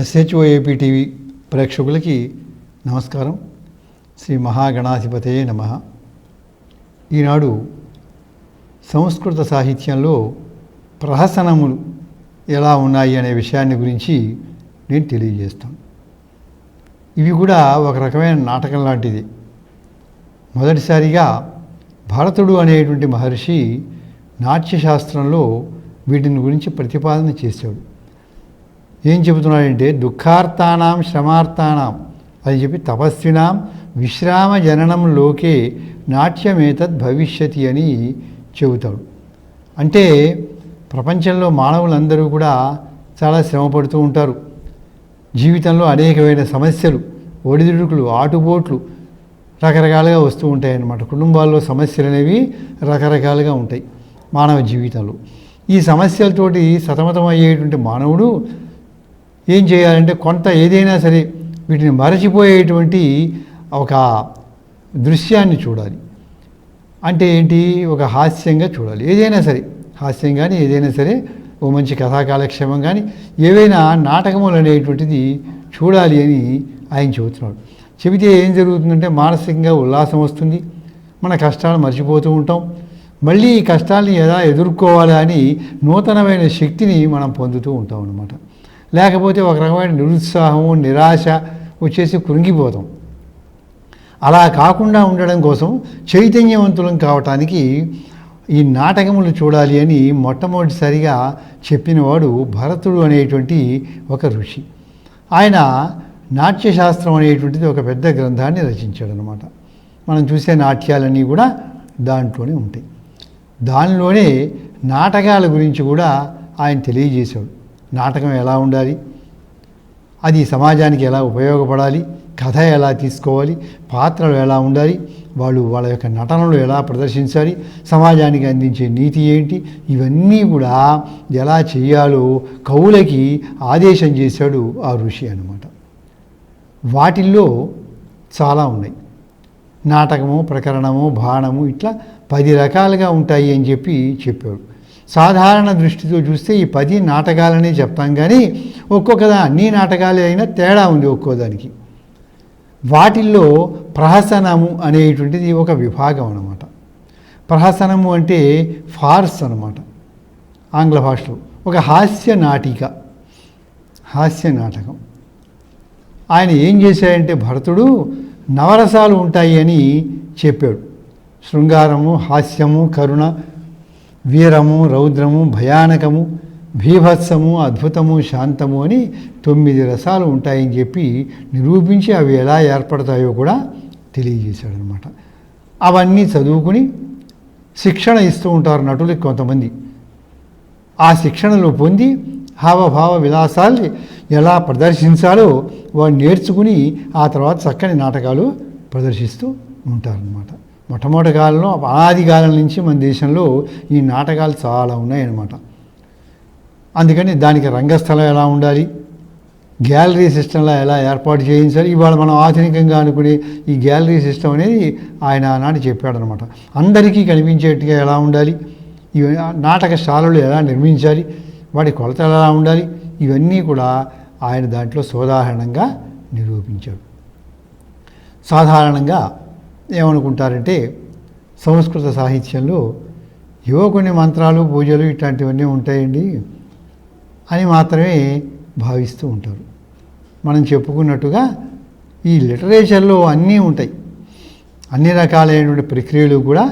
ఎస్హెచ్ఓఏపీ TV ప్రేక్షకులకి నమస్కారం. శ్రీ మహాగణాధిపతయే నమ. ఈనాడు సంస్కృత సాహిత్యంలో ప్రహసనములు ఎలా ఉన్నాయి అనే విషయాన్ని గురించి నేను తెలియజేస్తాను. ఇవి కూడా ఒక రకమైన నాటకం లాంటిది. మొదటిసారిగా భరతుడు అనేటువంటి మహర్షి నాట్యశాస్త్రంలో వీటిని గురించి ప్రతిపాదన చేశాడు. ఏం చెబుతున్నాడంటే దుఃఖార్థానాం శ్రమార్థానాం అని చెప్పి తపస్వినాం విశ్రామ జననం లోకే నాట్యమేతద్ భవిష్యతి అని చెబుతాడు. అంటే ప్రపంచంలో మానవులందరూ కూడా చాలా శ్రమ పడుతూ ఉంటారు. జీవితంలో అనేకమైన సమస్యలు ఒడిదుడుకులు ఆటుపోట్లు రకరకాలుగా వస్తూ ఉంటాయన్నమాట. కుటుంబాల్లో సమస్యలు అనేవి రకరకాలుగా ఉంటాయి మానవ జీవితంలో. ఈ సమస్యలతోటి సతమతం అయ్యేటువంటి మానవుడు ఏం చేయాలంటే కొంత ఏదైనా సరే వీటిని మరచిపోయేటువంటి ఒక దృశ్యాన్ని చూడాలి. అంటే ఏంటి? ఒక హాస్యంగా చూడాలి. ఏదైనా సరే హాస్యం కానీ ఏదైనా సరే ఓ మంచి కథా కాలక్షేమం కానీ ఏవైనా నాటకములు అనేటువంటిది చూడాలి అని ఆయన చెబుతున్నాడు. చెబితే ఏం జరుగుతుందంటే మానసికంగా ఉల్లాసం వస్తుంది. మన కష్టాలు మర్చిపోతూ ఉంటాం. మళ్ళీ ఈ కష్టాలని ఎలా ఎదుర్కోవాలి అని నూతనమైన శక్తిని మనం పొందుతూ ఉంటాం అన్నమాట. లేకపోతే ఒక రకమైన నిరుత్సాహము నిరాశ వచ్చేసి కృంగిపోతాం. అలా కాకుండా ఉండడం కోసం చైతన్యవంతులం కావటానికి ఈ నాటకములు చూడాలి అని మొట్టమొదటిసారిగా చెప్పినవాడు భరతుడు అనేటువంటి ఒక ఋషి. ఆయన నాట్యశాస్త్రం అనేటువంటిది ఒక పెద్ద గ్రంథాన్ని రచించాడు అనమాట మనం చూసే నాట్యాలన్నీ కూడా దాంట్లోనే ఉంటాయి. దానిలోనే నాటకాల గురించి కూడా ఆయన తెలియజేశాడు. నాటకం ఎలా ఉండాలి? అది సమాజానికి ఎలా ఉపయోగపడాలి? కథ ఎలా తీసుకోవాలి? పాత్రలు ఎలా ఉండాలి? వాళ్ళు వాళ్ళ యొక్క నటనలు ఎలా ప్రదర్శించాలి? సమాజానికి అందించే నీతి ఏంటి? ఇవన్నీ కూడా ఎలా చేయాలో కవులకి ఆదేశం చేశాడు ఆ ఋషి అనమాట వాటిల్లో చాలా ఉన్నాయి. నాటకము ప్రకరణము బాణము ఇట్లా పది రకాలుగా ఉంటాయి అని చెప్పి చెప్పాడు. సాధారణ దృష్టితో చూస్తే ఈ పది నాటకాలనే చెప్తాం కానీ ఒక్కొక్క అన్ని నాటకాలే అయినా తేడా ఉంది ఒక్కోదానికి వాటిల్లో ప్రహసనము అనేటువంటిది ఒక విభాగం అన్నమాట. ప్రహసనము అంటే ఫార్స్ అన్నమాట. ఆంగ్ల భాషలో ఒక హాస్య నాటిక. హాస్య నాటకం. ఆయన ఏం చేశాడంటే భరతుడు నవరసాలు ఉంటాయి అని చెప్పాడు. శృంగారము హాస్యము కరుణ వీరము రౌద్రము భయానకము భీభత్సము అద్భుతము శాంతము అని తొమ్మిది రసాలు ఉంటాయని చెప్పి నిరూపించి అవి ఎలా ఏర్పడతాయో కూడా తెలియజేశాడనమాట. అవన్నీ చదువుకుని శిక్షణ ఇస్తూ ఉంటారు నటులు కొంతమంది. ఆ శిక్షణలు పొంది హావభావ విలాసాలు ఎలా ప్రదర్శించాలో వాడు నేర్చుకుని ఆ తర్వాత చక్కని నాటకాలు ప్రదర్శిస్తూ ఉంటారనమాట. మొట్టమొదటి కాలంలో అనాది కాలం నుంచి మన దేశంలో ఈ నాటకాలు చాలా ఉన్నాయన్నమాట. అందుకని దానికి రంగస్థలం ఎలా ఉండాలి గ్యాలరీ సిస్టంలో ఎలా ఏర్పాటు చేయించాలి ఇవాళ మనం ఆధునికంగా అనుకునే ఈ గ్యాలరీ సిస్టమ్ అనేది ఆయన ఆనాడు చెప్పాడనమాట అందరికీ కనిపించేట్టుగా ఎలా ఉండాలి ఇవి నాటకశాలలు ఎలా నిర్మించాలి వాటి కొలతలు ఎలా ఉండాలి ఇవన్నీ కూడా ఆయన దాంట్లో సోదాహరణంగా నిరూపించాడు. సాధారణంగా ఏమనుకుంటారంటే సంస్కృత సాహిత్యంలో ఏవో కొన్ని మంత్రాలు పూజలు ఇట్లాంటివన్నీ ఉంటాయండి అని మాత్రమే భావిస్తూ ఉంటారు. మనం చెప్పుకున్నట్టుగా ఈ లిటరేచర్లో అన్నీ ఉంటాయి. అన్ని రకాలైనటువంటి ప్రక్రియలు కూడా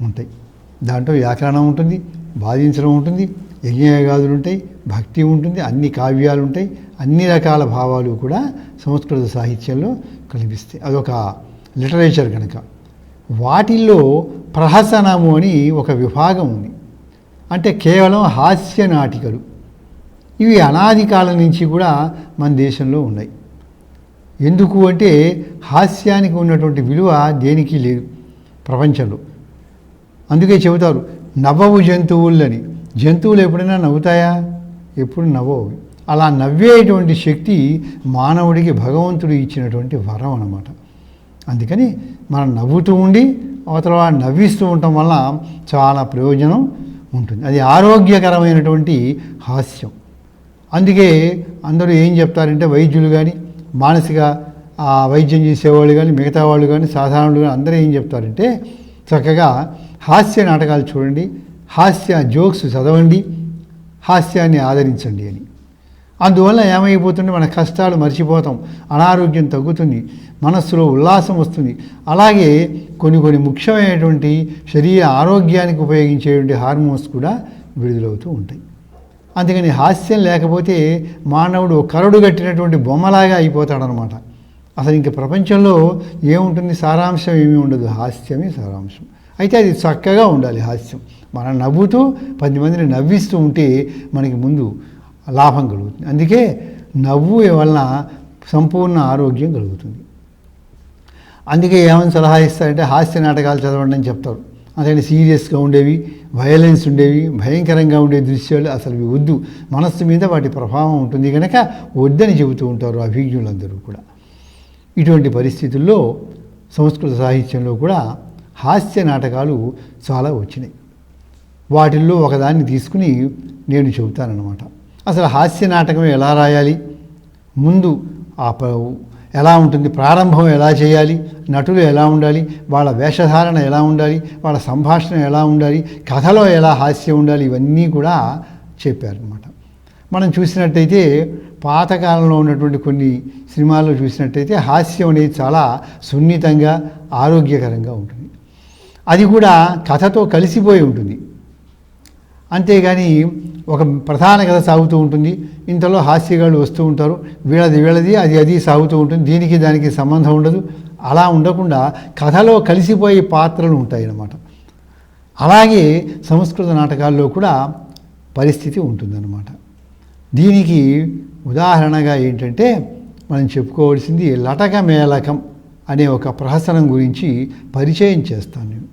ఉంటాయి. దాంట్లో వ్యాకరణం ఉంటుంది బాధించడం ఉంటుంది యజ్ఞయాగాదులు ఉంటాయి భక్తి ఉంటుంది అన్ని కావ్యాలు ఉంటాయి అన్ని రకాల భావాలు కూడా సంస్కృత సాహిత్యంలో కనిపిస్తాయి. అదొక లిటరేచర్ కనుక వాటిల్లో ప్రహసనము అని ఒక విభాగం ఉంది. అంటే కేవలం హాస్య నాటికలు. ఇవి అనాది కాలం నుంచి కూడా మన దేశంలో ఉన్నాయి. ఎందుకు అంటే హాస్యానికి ఉన్నటువంటి విలువ దేనికి లేదు? ప్రపంచంలో. అందుకే చెబుతారు నవ్వవు జంతువులని. జంతువులు ఎప్పుడైనా నవ్వుతాయా? ఎప్పుడు నవ్వవు. అలా నవ్వేటువంటి శక్తి మానవుడికి భగవంతుడు ఇచ్చినటువంటి వరం అన్నమాట. అందుకని మనం నవ్వుతూ ఉండి అవతల నవ్విస్తూ ఉండటం వల్ల చాలా ప్రయోజనం ఉంటుంది. అది ఆరోగ్యకరమైనటువంటి హాస్యం. అందుకే అందరూ ఏం చెప్తారంటే వైద్యులు కానీ మానసిక వైద్యం చేసేవాళ్ళు కానీ మిగతా వాళ్ళు కానీ సాధారణులు కానీ అందరూ ఏం చెప్తారంటే చక్కగా హాస్య నాటకాలు చూడండి హాస్య జోక్స్ చదవండి హాస్యాన్ని ఆదరించండి అని. అందువల్ల ఏమైపోతుంటే మన కష్టాలు మర్చిపోతాం. అనారోగ్యం తగ్గుతుంది. మనస్సులో ఉల్లాసం వస్తుంది. అలాగే కొన్ని కొన్ని ముఖ్యమైనటువంటి శరీర ఆరోగ్యానికి ఉపయోగించేటువంటి హార్మోన్స్ కూడా విడుదలవుతూ ఉంటాయి. అందుకని హాస్యం లేకపోతే మానవుడు కరడు కట్టినటువంటి బొమ్మలాగా అయిపోతాడనమాట. అసలు ఇంక ప్రపంచంలో ఏముంటుంది? సారాంశం ఏమీ ఉండదు. హాస్యమే సారాంశం. అయితే అది చక్కగా ఉండాలి హాస్యం. మనం నవ్వుతూ పది మందిని నవ్విస్తూ ఉంటే మనకి ముందు లాభం కలుగుతుంది అందుకే నవ్వు వలన సంపూర్ణ ఆరోగ్యం కలుగుతుంది. అందుకే ఏమని సలహా ఇస్తారంటే హాస్య నాటకాలు చదవండి అని చెప్తారు. అందుకని సీరియస్గా ఉండేవి వయలెన్స్ ఉండేవి భయంకరంగా ఉండే దృశ్యాలు అసలు వద్దు. మనస్సు మీద వాటి ప్రభావం ఉంటుంది కనుక వద్దని చెబుతూ ఉంటారు అభిజ్ఞులందరూ కూడా. ఇటువంటి పరిస్థితుల్లో సంస్కృత సాహిత్యంలో కూడా హాస్య నాటకాలు చాలా వచ్చినాయి. వాటిల్లో ఒకదాన్ని తీసుకుని నేను చెబుతానన్నమాట. అసలు హాస్య నాటకం ఎలా రాయాలి? ముందు ఆ ఎలా ఉంటుంది? ప్రారంభం ఎలా చేయాలి? నటులు ఎలా ఉండాలి? వాళ్ళ వేషధారణ ఎలా ఉండాలి? వాళ్ళ సంభాషణ ఎలా ఉండాలి? కథలో ఎలా హాస్యం ఉండాలి? ఇవన్నీ కూడా చెప్పారనమాట మనం చూసినట్టయితే పాతకాలంలో ఉన్నటువంటి కొన్ని సినిమాల్లో చూసినట్టయితే హాస్యం అనేది చాలా సున్నితంగా ఆరోగ్యకరంగా ఉంటుంది. అది కూడా కథతో కలిసిపోయి ఉంటుంది. అంతేగాని ఒక ప్రధాన కథ సాగుతూ ఉంటుంది. ఇంతలో హాస్యగాళ్ళు వస్తూ ఉంటారు. వీళ్ళది వీళ్ళది అది అది సాగుతూ ఉంటుంది. దీనికి దానికి సంబంధం ఉండదు. అలా ఉండకుండా కథలో కలిసిపోయే పాత్రలు ఉంటాయి అన్నమాట అలాగే సంస్కృత నాటకాల్లో కూడా పరిస్థితి ఉంటుందన్నమాట. దీనికి ఉదాహరణగా ఏంటంటే మనం చెప్పుకోవాల్సింది లటక మేళకం అనే ఒక ప్రహసనం గురించి పరిచయం చేస్తాను నేను.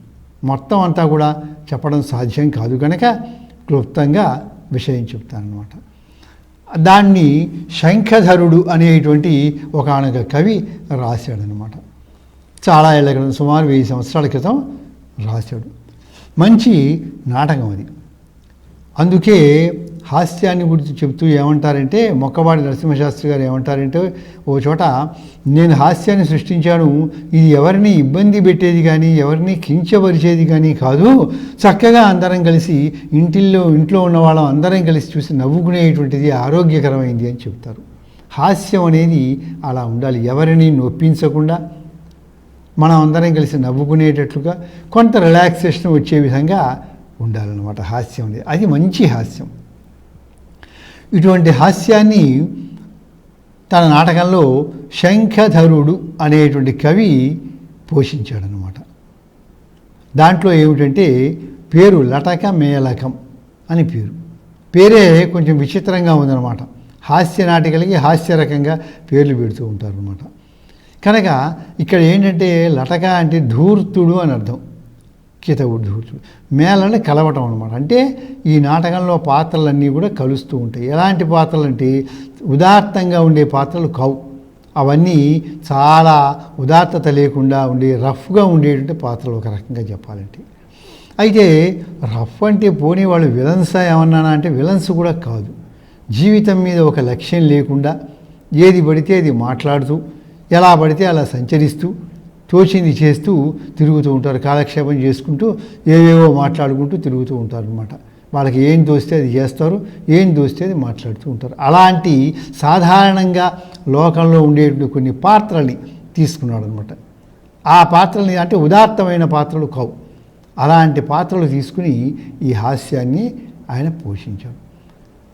మొత్తం అంతా కూడా చెప్పడం సాధ్యం కాదు కనుక క్లుప్తంగా విషయం చెప్తాను అనమాట దాన్ని శంఖధరుడు అనేటువంటి ఒకనొక కవి రాశాడనమాట చాలా ఏళ్ళ క్రితం సుమారు వెయ్యి సంవత్సరాల క్రితం రాశాడు. మంచి నాటకం అది. అందుకే హాస్యాన్ని గురించి చెబుతూ ఏమంటారంటే మొక్కవాడి నరసింహశాస్త్రి గారు ఏమంటారంటే ఓ చోట నేను హాస్యాన్ని సృష్టించాను ఇది ఎవరిని ఇబ్బంది పెట్టేది కానీ ఎవరిని కించపరిచేది కానీ కాదు. చక్కగా అందరం కలిసి ఇంటిల్లో ఇంట్లో ఉన్న వాళ్ళం అందరం కలిసి చూసి నవ్వుకునేటువంటిది ఆరోగ్యకరమైంది అని చెప్తారు హాస్యం అనేది అలా ఉండాలి ఎవరిని నొప్పించకుండా మనం అందరం కలిసి నవ్వుకునేటట్లుగా కొంత రిలాక్సేషన్ వచ్చే విధంగా ఉండాలన్నమాట హాస్యం అనేది. అది మంచి హాస్యం. ఇటువంటి హాస్యాన్ని తన నాటకంలో శంఖధరుడు అనేటువంటి కవి పోషించాడనమాట దాంట్లో ఏమిటంటే పేరు లటక మేలకం అని పేరు. పేరే కొంచెం విచిత్రంగా ఉందన్నమాట. హాస్య నాటికలకి హాస్య రకంగా పేర్లు పెడుతూ ఉంటారు అనమాట కనుక ఇక్కడ ఏంటంటే లటక అంటే ధూర్తుడు అని అర్థం. కిత ధూర్తుడు మేళని కలవటం అనమాట అంటే ఈ నాటకంలో పాత్రలన్నీ కూడా కలుస్తూ ఉంటాయి. ఎలాంటి పాత్రలు అంటే ఉదార్థంగా ఉండే పాత్రలు కావు అవన్నీ చాలా ఉదాత్తత లేకుండా ఉండే రఫ్గా ఉండేటువంటి పాత్రలు ఒక రకంగా చెప్పాలంటే. అయితే రఫ్ అంటే పోనీ వాళ్ళు విలన్సా ఏమన్నానా అంటే విలన్స్ కూడా కాదు. జీవితం మీద ఒక లక్ష్యం లేకుండా ఏది పడితే అది మాట్లాడుతూ ఎలా పడితే అలా సంచరిస్తూ తోచింది చేస్తూ తిరుగుతూ ఉంటారు. కాలక్షేపం చేసుకుంటూ ఏవేవో మాట్లాడుకుంటూ తిరుగుతూ ఉంటారు అనమాట వాళ్ళకి ఏం దోస్తే అది చేస్తారు ఏం దోస్తే అది మాట్లాడుతూ ఉంటారు. అలాంటి సాధారణంగా లోకంలో ఉండేటువంటి కొన్ని పాత్రల్ని తీసుకున్నాడు అనమాట ఆ పాత్రల్ని అంటే ఉదాత్తమైన పాత్రలు కావు. అలాంటి పాత్రలు తీసుకుని ఈ హాస్యాన్ని ఆయన పోషించాడు.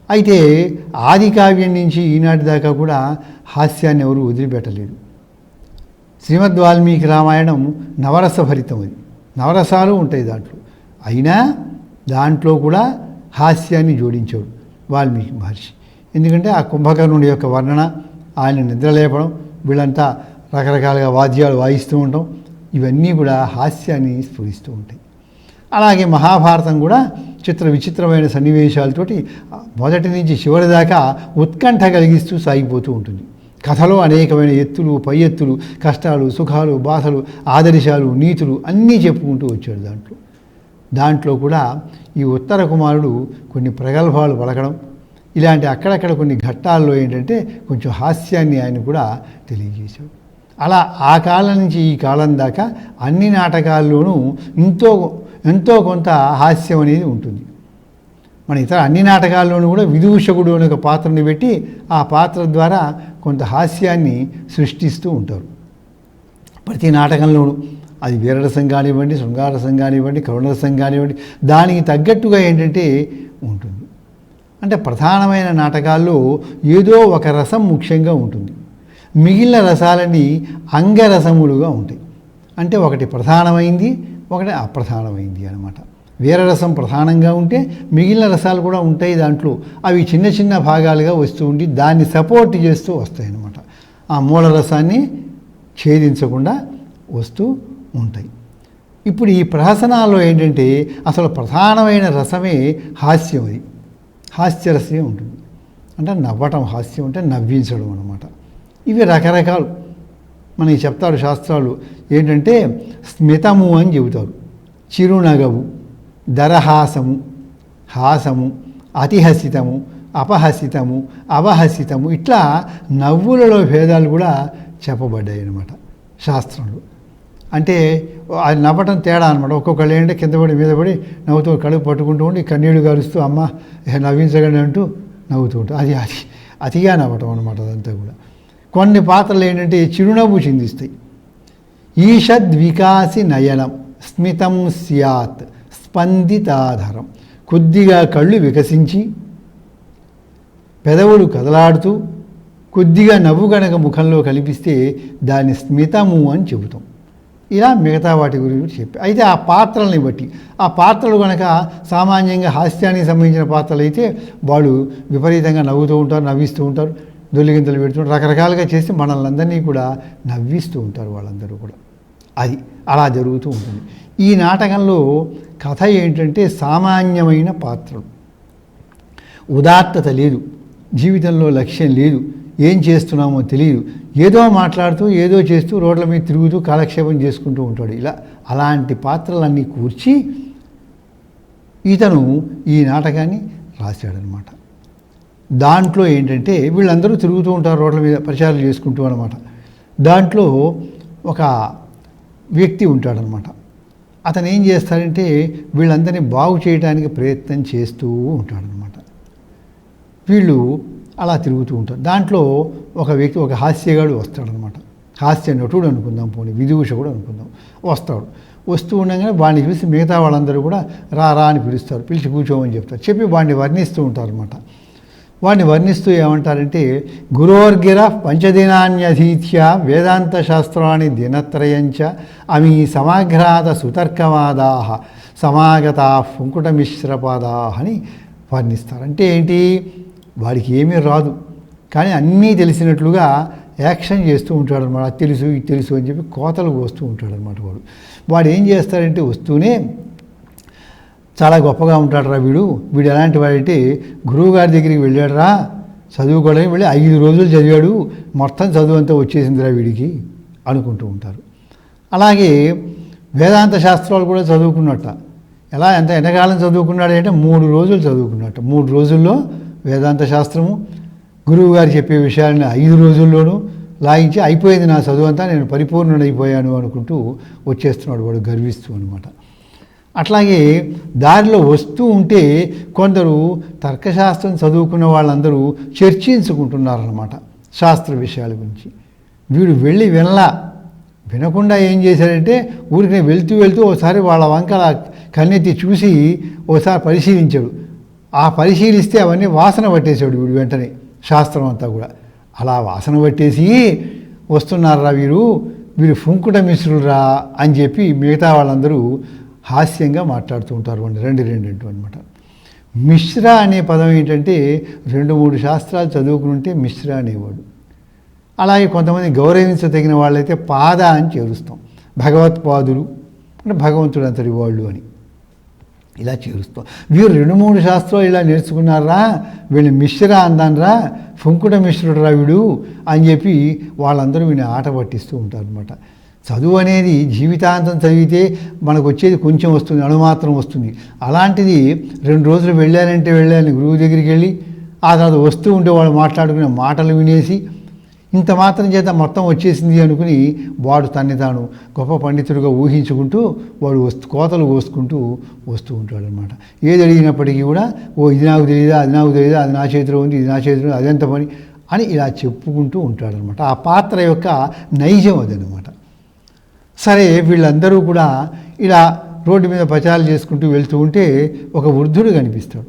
అయితే ఆది కావ్యం నుంచి ఈనాటి దాకా కూడా హాస్యాన్ని ఎవరు వదిలిపెట్టలేదు. శ్రీమద్ వాల్మీకి రామాయణం నవరస భరితం అది నవరసాలు ఉంటాయి దాంట్లో. అయినా దాంట్లో కూడా హాస్యాన్ని జోడించాడు వాల్మీకి మహర్షి. ఎందుకంటే ఆ కుంభకర్ణుడి యొక్క వర్ణన ఆయన నిద్రలేపడం వీళ్ళంతా రకరకాలుగా వాద్యాలు వాయిస్తూ ఉండటం ఇవన్నీ కూడా హాస్యాన్ని స్ఫురిస్తూ ఉంటాయి. అలాగే మహాభారతం కూడా చిత్ర విచిత్రమైన సన్నివేశాలతోటి మొదటి నుంచి చివరి దాకా ఉత్కంఠ కలిగిస్తూ సాగిపోతూ ఉంటుంది. కథలో అనేకమైన ఎత్తులు పై ఎత్తులు కష్టాలు సుఖాలు బాధలు ఆదర్శాలు నీతులు అన్నీ చెప్పుకుంటూ వచ్చాడు దాంట్లో. దాంట్లో కూడా ఈ ఉత్తర కుమారుడు కొన్ని ప్రగల్భాలు పలకడం ఇలాంటి అక్కడక్కడ కొన్ని ఘట్టాల్లో ఏంటంటే కొంచెం హాస్యాన్ని ఆయన కూడా తెలియజేశాడు. అలా ఆ కాలం నుంచి ఈ కాలం దాకా అన్ని నాటకాల్లోనూ ఎంతో ఎంతో కొంత హాస్యం అనేది ఉంటుంది. మన ఇతర అన్ని నాటకాల్లోనూ కూడా విదూషకుడు అనే ఒక పాత్రని పెట్టి ఆ పాత్ర ద్వారా కొంత హాస్యాన్ని సృష్టిస్తూ ఉంటారు. ప్రతి నాటకంలోనూ అది వీరరసం కానివ్వండి శృంగారసం కానివ్వండి కరుణరసం కానివ్వండి దానికి తగ్గట్టుగా ఏంటంటే ఉంటుంది. అంటే ప్రధానమైన నాటకాల్లో ఏదో ఒక రసం ముఖ్యంగా ఉంటుంది. మిగిలిన రసాలన్నీ అంగరసములుగా ఉంటాయి. అంటే ఒకటి ప్రధానమైంది ఒకటి అప్రధానమైంది అనమాట వీరరసం ప్రధానంగా ఉంటే మిగిలిన రసాలు కూడా ఉంటాయి దాంట్లో. అవి చిన్న చిన్న భాగాలుగా వస్తూ ఉండి దాన్ని సపోర్ట్ చేస్తూ వస్తాయి అన్నమాట ఆ మూల రసాన్ని ఛేదించకుండా వస్తూ ఉంటాయి. ఇప్పుడు ఈ ప్రహసనాల్లో ఏంటంటే అసలు ప్రధానమైన రసమే హాస్యం అది. హాస్యరసమే ఉంటుంది. అంటే నవ్వటం హాస్యం అంటే నవ్వించడం అనమాట ఇవి రకరకాలు. మనకి చెప్తారు శాస్త్రాలు ఏంటంటే స్మితము అని చెబుతారు. చిరునగవు. దరహాసము హాసము అతిహసితము అపహసితము అవహసితము ఇట్లా నవ్వులలో భేదాలు కూడా చెప్పబడ్డాయి అనమాట శాస్త్రంలో. అంటే అది నవ్వటం తేడా అనమాట ఒక్కొక్కళ్ళు ఏంటంటే కింద పడి మీద పడి నవ్వుతూ కడుపు పట్టుకుంటూ ఉండి కన్నీళ్ళు కలుస్తూ అమ్మ ఏ నవ్వించగండి అంటూ నవ్వుతూ ఉంటాం అది అది అతిగా నవ్వటం అనమాట అదంతా కూడా. కొన్ని పాత్రలు ఏంటంటే చిరునవ్వు చిందిస్తాయి. ఈషద్వికాసి నయనం స్మితం స్యాత్. స్పందితాధారం. కొద్దిగా కళ్ళు వికసించి పెదవులు కదలాడుతూ కొద్దిగా నవ్వు గనక ముఖంలో కనిపిస్తే దాన్ని స్మితము అని చెబుతాం. ఇలా మిగతా వాటి గురించి చెప్పి అయితే ఆ పాత్రల్ని బట్టి ఆ పాత్రలు కనుక సామాన్యంగా హాస్యానికి సంబంధించిన పాత్రలు అయితే వాళ్ళు విపరీతంగా నవ్వుతూ ఉంటారు నవ్విస్తూ ఉంటారు దొల్లిగింతలు పెడుతుంటారు రకరకాలుగా చేసి మనల్ని అందరినీ కూడా నవ్విస్తూ ఉంటారు వాళ్ళందరూ కూడా. అది అలా జరుగుతూ ఉంటుంది. ఈ నాటకంలో కథ ఏంటంటే సామాన్యమైన పాత్రలు. ఉదాత్తత లేదు. జీవితంలో లక్ష్యం లేదు. ఏం చేస్తున్నామో తెలియదు ఏదో మాట్లాడుతూ ఏదో చేస్తూ రోడ్ల మీద తిరుగుతూ కాలక్షేపం చేసుకుంటూ ఉంటాడు. ఇలా అలాంటి పాత్రలన్నీ కూర్చి ఇతను ఈ నాటకాన్ని రాశాడనమాట. దాంట్లో ఏంటంటే వీళ్ళందరూ తిరుగుతూ ఉంటారు రోడ్ల మీద ప్రచారం చేసుకుంటూ అనమాట దాంట్లో ఒక వ్యక్తి ఉంటాడనమాట. అతను ఏం చేస్తాడంటే వీళ్ళందరినీ బాగు చేయడానికి ప్రయత్నం చేస్తూ ఉంటాడనమాట వీళ్ళు అలా తిరుగుతూ ఉంటారు. దాంట్లో ఒక వ్యక్తి ఒక హాస్యగాడు వస్తాడనమాట హాస్య నటుడు అనుకుందాం పోనీ విదూషకుడు అనుకుందాం వస్తాడు. వస్తూ ఉండగానే వాడిని చూసి మిగతా వాళ్ళందరూ కూడా రా రా అని పిలుస్తారు. పిలిచి కూర్చోమని చెప్తారు. చెప్పి వాడిని వర్ణిస్తూ ఉంటారనమాట వాడిని వర్ణిస్తూ ఏమంటారంటే గురోర్గిర పంచదినాన్యధీత్య వేదాంత శాస్త్రాన్ని దినత్రయంచ అవి సమగ్రాత సుతర్కవాదా సమాగత పుంకుటమిశ్రపాదా అని వర్ణిస్తారు. అంటే ఏంటి? వాడికి ఏమీ రాదు. కానీ అన్నీ తెలిసినట్లుగా యాక్షన్ చేస్తూ ఉంటాడు అనమాట తెలుసు ఇది తెలుసు అని చెప్పి కోతలు కోస్తూ ఉంటాడు అనమాట వాడు. వాడు ఏం చేస్తాడంటే వస్తూనే చాలా గొప్పగా ఉంటాడరా వీడు. వీడు ఎలాంటి వాడంటే గురువుగారి దగ్గరికి వెళ్ళాడురా చదువుకోవడానికి వెళ్ళి ఐదు రోజులు చదివాడు. మొత్తం చదువు అంతా వచ్చేసిందిరా వీడికి అనుకుంటూ ఉంటారు. అలాగే వేదాంత శాస్త్రాలు కూడా చదువుకున్నట్ట. ఎలా ఎంత ఎంతకాలం చదువుకున్నాడు అంటే మూడు రోజులు చదువుకున్నట్ట. మూడు రోజుల్లో వేదాంత శాస్త్రము గురువు గారు చెప్పే విషయాలను ఐదు రోజుల్లోనూ లాగించి అయిపోయింది నా చదువు అంతా నేను పరిపూర్ణుడైపోయాను అనుకుంటూ వచ్చేస్తున్నాడు వాడు గర్విస్తూ అనమాట అట్లాగే దారిలో వస్తూ ఉంటే కొందరు తర్కశాస్త్రం చదువుకున్న వాళ్ళందరూ చర్చించుకుంటున్నారన్నమాట శాస్త్ర విషయాల గురించి. వీడు వెళ్ళి వినలా. వినకుండా ఏం చేశాడంటే ఊరికి వెళ్తూ వెళ్తూ ఒకసారి వాళ్ళ వంకల కన్నెత్తి చూసి ఒకసారి పరిశీలించాడు. ఆ పరిశీలిస్తే అవన్నీ వాసన పట్టేశాడు వీడు వెంటనే. శాస్త్రం అంతా కూడా. అలా వాసన పట్టేసి వస్తున్నారా వీరు? వీరు ఫుంకుట మిశ్రులురా అని చెప్పి మిగతా వాళ్ళందరూ హాస్యంగా మాట్లాడుతూ ఉంటారు అండి. రెండు రెండు అనమాట మిశ్ర అనే పదం ఏంటంటే రెండు మూడు శాస్త్రాలు చదువుకుంటే మిశ్ర అనేవాడు. అలాగే కొంతమంది గౌరవించదగిన వాళ్ళైతే పాద అని చేరుస్తాం. భగవత్పాదులు అంటే భగవంతుడు అంతటి వాళ్ళు అని ఇలా చేరుస్తాం. వీరు రెండు మూడు శాస్త్రాలు ఇలా నేర్చుకున్నారా? వీళ్ళు మిశ్ర అందాన్రా ఫుంకుట మిశ్రుడురా వీడు అని చెప్పి వాళ్ళందరూ వీని ఆట పట్టిస్తూ ఉంటారు అనమాట చదువు అనేది జీవితాంతం చదివితే మనకు వచ్చేది కొంచెం వస్తుంది అణుమాత్రం వస్తుంది. అలాంటిది రెండు రోజులు వెళ్ళానంటే వెళ్ళాలని గురువు దగ్గరికి వెళ్ళి ఆ తర్వాత వస్తూ ఉంటే వాళ్ళు మాట్లాడుకునే మాటలు వినేసి ఇంత మాత్రం చేత మొత్తం వచ్చేసింది అనుకుని వాడు తన్ని తాను గొప్ప పండితుడిగా ఊహించుకుంటూ వాడు వస్తు కోతలు కోసుకుంటూ వస్తూ ఉంటాడు అనమాట ఏది అడిగినప్పటికీ కూడా ఓ ఇది నాకు తెలియదా అది నాకు తెలియదా అది నా చేతిలో ఉంది ఇది నా చేతిలో అదెంత పని అని ఇలా చెప్పుకుంటూ ఉంటాడనమాట ఆ పాత్ర యొక్క నైజం అదనమాట సరే వీళ్ళందరూ కూడా ఇలా రోడ్డు మీద ప్రచారాలు చేసుకుంటూ వెళ్తూ ఉంటే ఒక వృద్ధుడు కనిపిస్తాడు.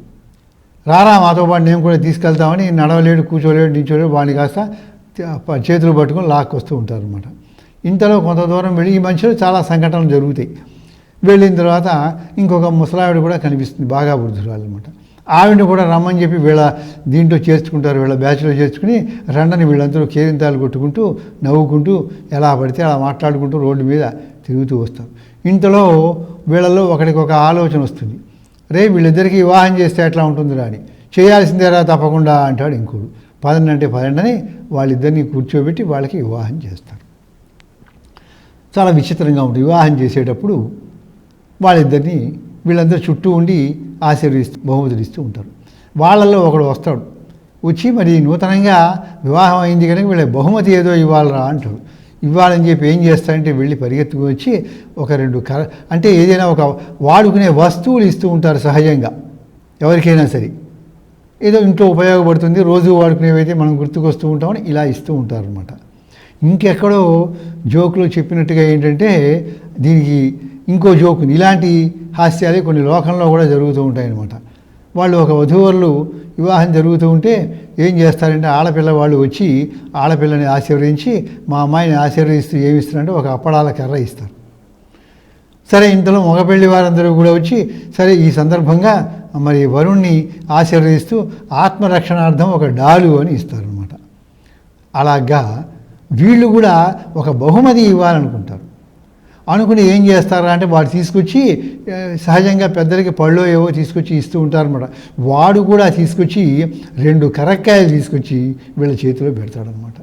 రారా మాతో పాటు నేను కూడా తీసుకెళ్తామని నడవలేడు కూర్చోలేడు నిల్చోలేడు వాడిని కాస్త చేతులు పట్టుకొని లాక్కొస్తూ ఉంటారు అనమాట ఇంతలో కొంత దూరం వెళ్ళి ఈ మధ్యలో చాలా సంఘటనలు జరుగుతాయి. వెళ్ళిన తర్వాత ఇంకొక ముసలావిడ కూడా కనిపిస్తుంది బాగా వృద్ధురాలు అనమాట ఆవిడని కూడా రమ్మని చెప్పి వీళ్ళ దీంట్లో చేర్చుకుంటారు వీళ్ళ బ్యాచ్లో చేర్చుకుని రండని వీళ్ళందరూ కేరింతాలు కొట్టుకుంటూ నవ్వుకుంటూ ఎలా పడితే అలా మాట్లాడుకుంటూ రోడ్డు మీద తిరుగుతూ వస్తారు. ఇంతలో వీళ్ళలో ఒకడికి ఒక ఆలోచన వస్తుంది. రే వీళ్ళిద్దరికీ వివాహం చేస్తే ఎట్లా ఉంటుంది అని చేయాల్సిందేరా తప్పకుండా అంటాడు ఇంకోడు. పదండి అంటే పదండి వాళ్ళిద్దరిని కూర్చోబెట్టి వాళ్ళకి వివాహం చేస్తారు. చాలా విచిత్రంగా ఉంటుంది. వివాహం చేసేటప్పుడు వాళ్ళిద్దరిని వీళ్ళందరూ చుట్టూ ఉండి ఆశీర్వదిస్తూ బహుమతులు ఇస్తూ ఉంటారు. వాళ్ళల్లో ఒకడు వస్తాడు. వచ్చి మరి నూతనంగా వివాహం అయింది కనుక వీళ్ళ బహుమతి ఏదో ఇవ్వాలరా అంటాడు. ఇవ్వాలని చెప్పి ఏం చేస్తారంటే వెళ్ళి పరిగెత్తుకు వచ్చి ఒక రెండు కర అంటే ఏదైనా ఒక వాడుకునే వస్తువులు ఇస్తూ ఉంటారు సహజంగా. ఎవరికైనా సరే. ఏదో ఇంట్లో ఉపయోగపడుతుంది రోజు వాడుకునేవైతే మనం గుర్తుకొస్తూ ఉంటామని ఇలా ఇస్తూ ఉంటారనమాట ఇంకెక్కడో జోకులు చెప్పినట్టుగా ఏంటంటే దీనికి ఇంకో జోకుని ఇలాంటి హాస్యాలే కొన్ని లోకంలో కూడా జరుగుతూ ఉంటాయన్నమాట. వాళ్ళు ఒక వధూవరులు వివాహం జరుగుతూ ఉంటే ఏం చేస్తారంటే ఆడపిల్ల వాళ్ళు వచ్చి ఆడపిల్లని ఆశీర్వదించి మా అమ్మాయిని ఆశీర్వదిస్తూ ఏమి ఇస్తారంటే ఒక అప్పడాల కర్ర ఇస్తారు. సరే ఇంతలో మగపెళ్ళి వారందరూ కూడా వచ్చి సరే ఈ సందర్భంగా మరి వరుణ్ణి ఆశీర్వదిస్తూ ఆత్మరక్షణార్థం ఒక డాలు అని ఇస్తారనమాట అలాగా వీళ్ళు కూడా ఒక బహుమతి ఇవ్వాలనుకుంటారు. అనుకుని ఏం చేస్తారా అంటే వాడు తీసుకొచ్చి సహజంగా పెద్దలకి పళ్ళు ఏవో తీసుకొచ్చి ఇస్తూ ఉంటారనమాట వాడు కూడా తీసుకొచ్చి రెండు కరక్కాయలు తీసుకొచ్చి వీళ్ళ చేతిలో పెడతాడనమాట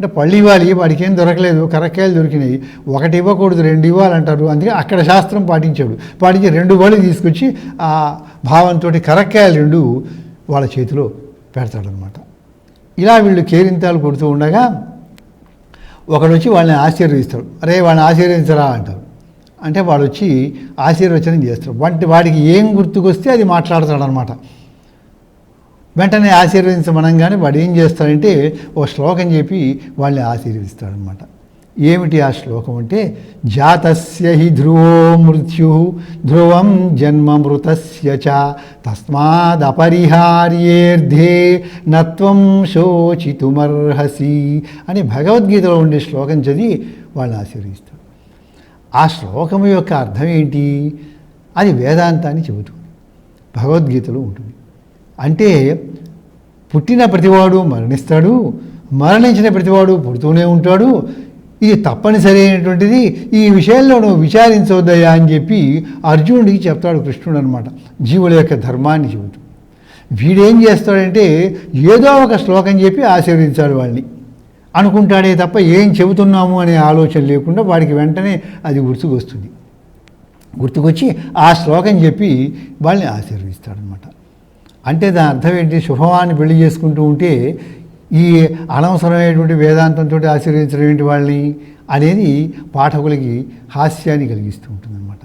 అంటే పళ్ళు ఇవ్వాలి వాడికి ఏం దొరకలేదు. కరక్కాయలు దొరికినాయి. ఒకటి ఇవ్వకూడదు రెండు ఇవ్వాలంటారు. అందుకే అక్కడ శాస్త్రం పాటించాడు. పాటించి రెండు బళ్ళు తీసుకొచ్చి ఆ భావంతో కరక్కాయలు రెండు వాళ్ళ చేతిలో పెడతాడనమాట ఇలా వీళ్ళు కేరింతాలు కొడుతూ ఉండగా ఒకడు వచ్చి వాళ్ళని ఆశీర్వదిస్తాడు. అరే వాళ్ళని ఆశీర్వదించరా అంటారు అంటే వాడు వచ్చి ఆశీర్వచనం చేస్తాడు. వాటి వాడికి ఏం గుర్తుకొస్తే అది మాట్లాడతాడు అనమాట వెంటనే ఆశీర్వదించమనంగానే వాడు ఏం చేస్తాడంటే ఓ శ్లోకం చెప్పి వాళ్ళని ఆశీర్వదిస్తాడనమాట. ఏమిటి ఆ శ్లోకం అంటే జాతస్య హి ధ్రువో మృత్యు ధ్రువం జన్మ మృతస్య చ తస్మాదపరిహార్యేర్ధే నత్వం శోచితుమర్హసి అని భగవద్గీతలో ఉండే శ్లోకం చదివి వాళ్ళు ఆశీర్వదిస్తారు. ఆ శ్లోకం యొక్క అర్థం ఏంటి? అది వేదాంతాన్ని చెబుతుంది. భగవద్గీతలో ఉంటుంది. అంటే పుట్టిన ప్రతివాడు మరణిస్తాడు మరణించిన ప్రతివాడు పుడుతూనే ఉంటాడు ఇది తప్పనిసరి అయినటువంటిది ఈ విషయంలో నువ్వు విచారించవద్దయ్యా అని చెప్పి అర్జునుడికి చెప్తాడు కృష్ణుడు అనమాట జీవుల యొక్క ధర్మాన్ని చెబుతూ. వీడేం చేస్తాడంటే ఏదో ఒక శ్లోకం చెప్పి ఆశీర్వదించాడు వాళ్ళని అనుకుంటాడే తప్ప ఏం చెబుతున్నాము అనే ఆలోచన లేకుండా వాడికి వెంటనే అది గుర్తుకొస్తుంది. గుర్తుకొచ్చి ఆ శ్లోకం చెప్పి వాళ్ళని ఆశీర్వదిస్తాడనమాట అంటే దాని అర్థం ఏంటి? శుభవాన్ని పెళ్ళి చేసుకుంటూ ఉంటే ఈ అనవసరమైనటువంటి వేదాంతంతో ఆశీర్వించడం ఏంటి వాళ్ళని అనేది పాఠకులకి హాస్యాన్ని కలిగిస్తూ ఉంటుందన్నమాట.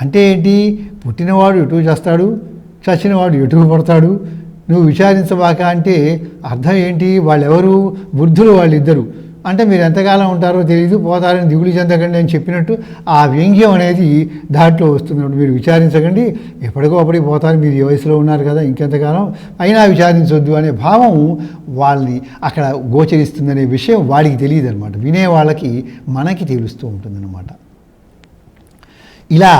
అంటే ఏంటి? పుట్టినవాడు ఎటు చేస్తాడు? చచ్చినవాడు ఎటు పడతాడు? నువ్వు విచారించబాక అంటే అర్థం ఏంటి? వాళ్ళెవరు? వృద్ధులు వాళ్ళిద్దరు. అంటే మీరు ఎంతకాలం ఉంటారో తెలియదు పోతారని దిగులు చెందకండి అని చెప్పినట్టు ఆ వ్యంగ్యం అనేది దాంట్లో వస్తున్నప్పుడు మీరు విచారించకండి ఎప్పటికో అప్పటికి పోతారు మీరు ఈ వయసులో ఉన్నారు కదా ఇంకెంతకాలం అయినా విచారించొద్దు అనే భావం వాళ్ళని అక్కడ గోచరిస్తుందనే విషయం వాడికి తెలియదు అనమాట వినే వాళ్ళకి మనకి తెలుస్తూ ఉంటుందన్నమాట. ఇలా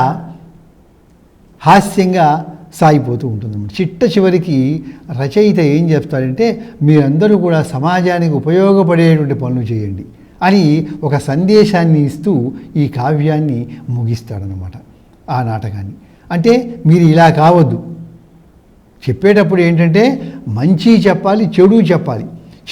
హాస్యంగా సాగిపోతూ ఉంటుందన్నమాట. చిట్ట చివరికి రచయిత ఏం చెప్తాడంటే మీరందరూ కూడా సమాజానికి ఉపయోగపడేటువంటి పనులు చేయండి అని ఒక సందేశాన్ని ఇస్తూ ఈ కావ్యాన్ని ముగిస్తాడనమాట ఆ నాటకాన్ని. అంటే మీరు ఇలా కావద్దు. చెప్పేటప్పుడు ఏంటంటే మంచి చెప్పాలి చెడు చెప్పాలి.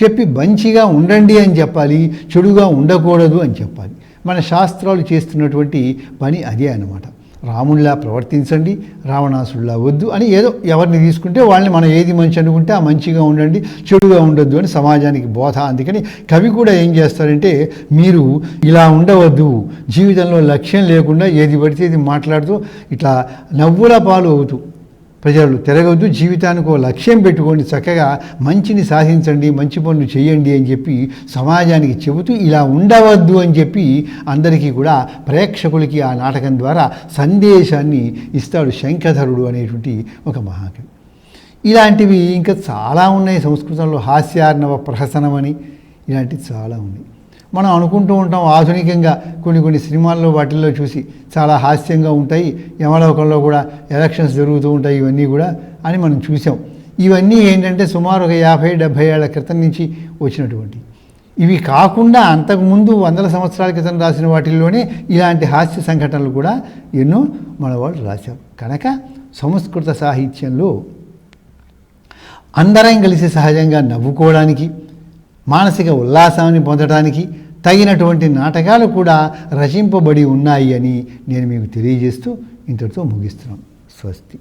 చెప్పి మంచిగా ఉండండి అని చెప్పాలి చెడుగా ఉండకూడదు అని చెప్పాలి. మన శాస్త్రాలు చేస్తున్నటువంటి పని అదే అనమాట రాముడిలా ప్రవర్తించండి రావణాసుడిలా వద్దు అని ఏదో ఎవరిని తీసుకుంటే వాళ్ళని మనం ఏది మంచి అనుకుంటే ఆ మంచిగా ఉండండి చెడుగా ఉండొద్దు అని సమాజానికి బోధ. అందుకని కవి కూడా ఏం చేస్తారంటే మీరు ఇలా ఉండవద్దు జీవితంలో లక్ష్యం లేకుండా ఏది పడితే ఇది మాట్లాడుతూ ఇట్లా నవ్వుల పాలు అవుతూ ప్రజలు తిరగవద్దు జీవితానికి ఒక లక్ష్యం పెట్టుకోండి చక్కగా మంచిని సాధించండి మంచి పనులు చేయండి అని చెప్పి సమాజానికి చెబుతూ ఇలా ఉండవద్దు అని చెప్పి అందరికీ కూడా ప్రేక్షకులకి ఆ నాటకం ద్వారా సందేశాన్ని ఇస్తాడు శంఖధరుడు అనేటువంటి ఒక మహాకవి. ఇలాంటివి ఇంకా చాలా ఉన్నాయి సంస్కృతంలో. హాస్యార్ణవ ప్రహసనం అని ఇలాంటివి చాలా ఉన్నాయి. మనం అనుకుంటూ ఉంటాం ఆధునికంగా కొన్ని కొన్ని సినిమాల్లో వాటిల్లో చూసి చాలా హాస్యంగా ఉంటాయి యమలోకంలో కూడా ఎలక్షన్స్ జరుగుతూ ఉంటాయి ఇవన్నీ కూడా అని మనం చూసాం. ఇవన్నీ ఏంటంటే సుమారు ఒక యాభై డెబ్భై ఏళ్ళ క్రితం నుంచి వచ్చినటువంటి. ఇవి కాకుండా అంతకుముందు వందల సంవత్సరాల క్రితం రాసిన వాటిల్లోనే ఇలాంటి హాస్య సంఘటనలు కూడా ఎన్నో మన వాళ్ళు రాశారు. కనుక సంస్కృత సాహిత్యంలో అందరం కలిసి సహజంగా నవ్వుకోవడానికి మానసిక ఉల్లాసాన్ని పొందడానికి తగినటువంటి నాటకాలు కూడా రచింపబడి ఉన్నాయి అని నేను మీకు తెలియజేస్తూ ఇంతటితో ముగిస్తున్నాం స్వస్తి.